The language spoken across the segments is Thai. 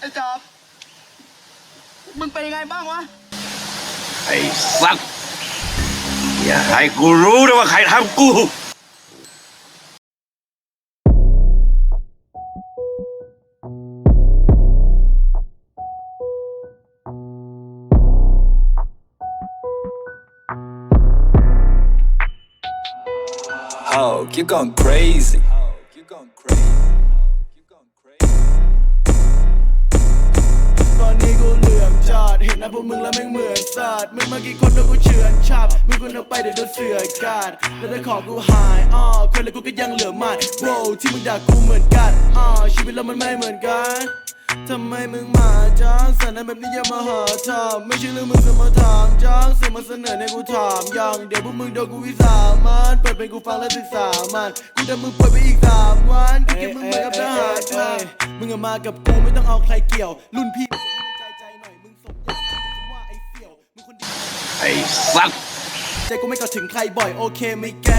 ไอ้จอบมึงเป็นยังไงบ้างวะ ไอ้สัตว์อย่าให้กูรู้นะว่าใครทำกู Oh, keep going crazy. Keep going วกมึงแล้วแม่งเหมือนสัตว์มึงมากี่คนโดนกูเฉือนฉับมึงกูเอาไปเดี๋ยวโดนเสือกกัดแล้วได้ของกูหายอ้อคนเลยกูก็ยังเหลือมันโว้ที่มึงด่ากูเหมือนกันอ้อชีวิตเรามันไม่เหมือนกันทำไมมึงมาจ้างสันนั้นแบบนี้อย่ามาหาทำไม่ใช่เรื่องมึงจะมาถามจ้างเสือมาเสนอในกูถามยังเดี๋ยวพวกมึงโดนกูวิสามันเปิดเป็นกูฟังและศึกษามันกูจะมึงปล่อยไปอีกสามวันกูเก็บมึงเหมือนกับทหารมามึงอะมากับกูไม่ต้องเอาใครเกี่ยว รุ่นพี่ ไอ้สัตว์ใจกูไม่ก็ถึงใครบ่อยโอเคไม่แก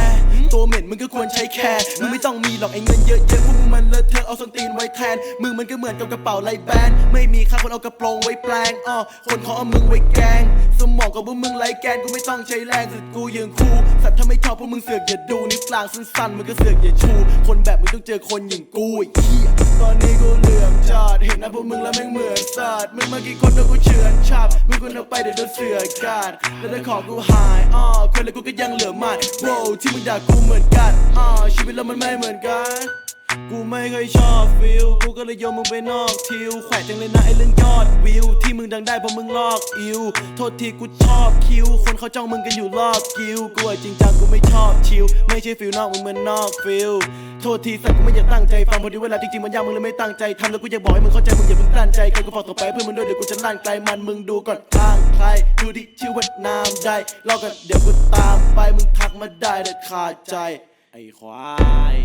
ตัวเหม็น ก็ควรใช้แคร์มึงไม่ต้องมีหรอกไอ้เงินเยอะๆพวกมึงมันเลอะเทอะเอาส้นตีนไว้แทนมึงมันก็เหมือนกับกระเป๋าไรแบนไม่มีค่าคนเอากระโปรงไว้แปลงอ้อคนเขาเอามึงไว้แกง สมองกับพวกมึงไรแกนกูไม่ต้องใช้แรงสุดกูยืนคู่สัตว์ถ้าไม่ชอบพวกมึงเสือกอย่าดูนิ้วกลางสั้นๆมึงก็เสือกอย่าชู คนแบบมึงต้องเจอคนอย่างกูไอ้เหี้ยตอนนี้กูเหลื่อมจอดเห็นหน้าพวกมึงแล้วแม่งเหมือนสัตว์มึงมากี่คนโดนกูเฉือนฉับมึงกูเอาไปเดี๋ยวโดนเสือกกัดแล้วได้ของกูหายอ้อคนเลยกูก็ยังเหลือมันโว้ที่มึงด่ากูเหมือนกันอ้อชีวิตเรามันไม่เหมือนกัน กูไม่เคยชอบฟิลกูก็เลยโยนมึงไปนอกทิวแขวะจังเลยนะไอ้เรื่องยอดวิว ที่มึงดังได้เพราะมึงลอกอิว โทษทีกูชอบคิว คนเขาจ้องมึงกันอยู่รอบกิวกูอะจริงจังกูไม่ชอบชิว ไม่ใช่ฟิลนอกมึงเหมือนนอกฟิล โทษทีสัตว์กูไม่อยากตั้งใจฟังพอดีเวลาจริงๆมันยากมึงเลยไม่ตั้งใจทำแล้วกูอยากบอกให้มึงเข้าใจมึงอย่าเพิ่งกลั้นใจกันกูฝากต่อไปเพื่อนมึงด้วยเดี๋ยวกูจะลั่นไกลมันมึงดูก่อนข้างใครดูที่ชื่อว่านามใดรอกันเดี๋ยวกูตามไปมึงทักมาได้เด็ดขาดใจ ไอ้ควาย